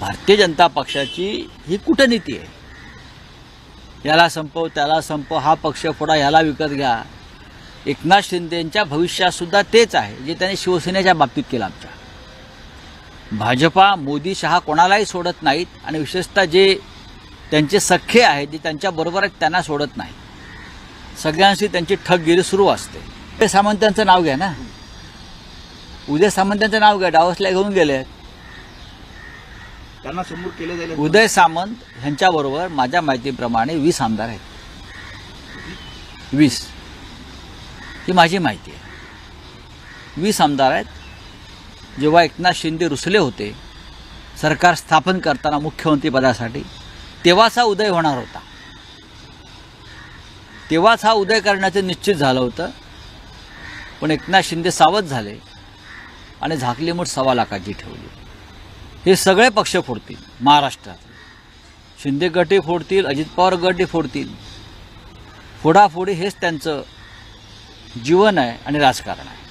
भारतीय जनता पक्षाची ही कूटनीती आहे. याला संपव त्याला संपव हा पक्ष फोडा ह्याला विकत घ्या. एकनाथ शिंदेंच्या भविष्यातसुद्धा तेच आहे जे त्यांनी शिवसेनेच्या बाबतीत केलं आमच्या. भाजपा मोदी शहा कोणालाही सोडत नाहीत आणि विशेषतः जे त्यांचे सख्खे आहेत जे त्यांच्याबरोबर आहेत त्यांना सोडत नाही सगळ्यांशी त्यांची ठगगिरी सुरू असते. उदय सामंतांचं नाव घ्या ना. उदय सामंतांचं नाव घ्या डावसला घेऊन गेले त्यांना समोर केलं जाईल उदय सामंत ह्यांच्याबरोबर माझ्या माहितीप्रमाणे वीस आमदार आहेत. वीस. ही माझी माहिती आहे. वीस आमदार आहेत. जेव्हा एकनाथ शिंदे रुसले होते सरकार स्थापन करताना मुख्यमंत्रीपदासाठी तेव्हाच हा उदय होणार होता. तेव्हाच हा उदय करण्याचं निश्चित झालं होतं. पण एकनाथ शिंदे सावध झाले आणि झाकली मूठ सव्वा लाखाची ठेवली. हे सगळे पक्ष फोडतील महाराष्ट्रात. शिंदे गटही फोडतील अजित पवार गटही फोडतील. फोडाफोडी हेच त्यांचं जीवन आहे आणि राजकारण आहे.